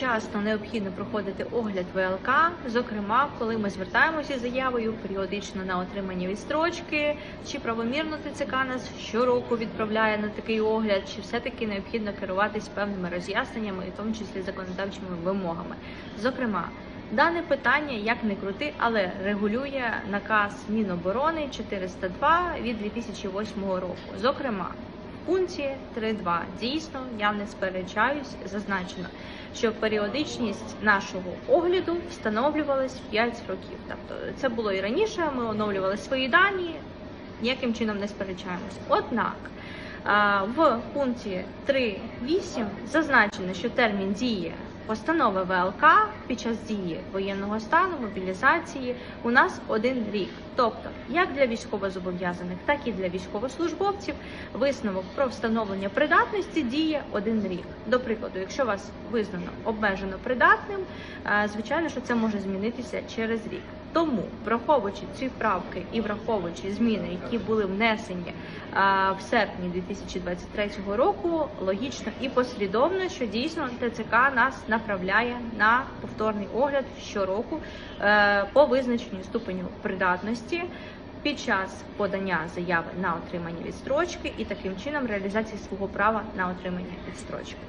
часто необхідно проходити огляд ВЛК, зокрема, коли ми звертаємося з заявою періодично на отримання відстрочки, чи правомірно ТЦК нас щороку відправляє на такий огляд, чи все-таки необхідно керуватись певними роз'ясненнями, і в тому числі законодавчими вимогами. Зокрема, дане питання, як не крути, але регулює наказ Міноборони 402 від 2008 року. Зокрема, пункті 3.2 дійсно я не сперечаюсь, зазначено, що періодичність нашого огляду встановлювалась 5 років. Тобто це було і раніше. Ми оновлювали свої дані, ніяким чином не сперечаємось. Однак в пункті 3.8 зазначено, що термін дії постанови ВЛК під час дії воєнного стану, мобілізації у нас один рік. Тобто, як для військовозобов'язаних, так і для військовослужбовців висновок про встановлення придатності діє один рік. До прикладу, якщо вас визнано обмежено придатним, е, звичайно, що це може змінитися через рік. Тому, враховуючи ці правки і враховуючи зміни, які були внесені е, в серпні 2023 року, логічно і послідовно, що дійсно ТЦК нас направляє на повторний огляд щороку е, по визначенню ступеню придатності під час подання заяви на отримання відстрочки і таким чином реалізації свого права на отримання відстрочки.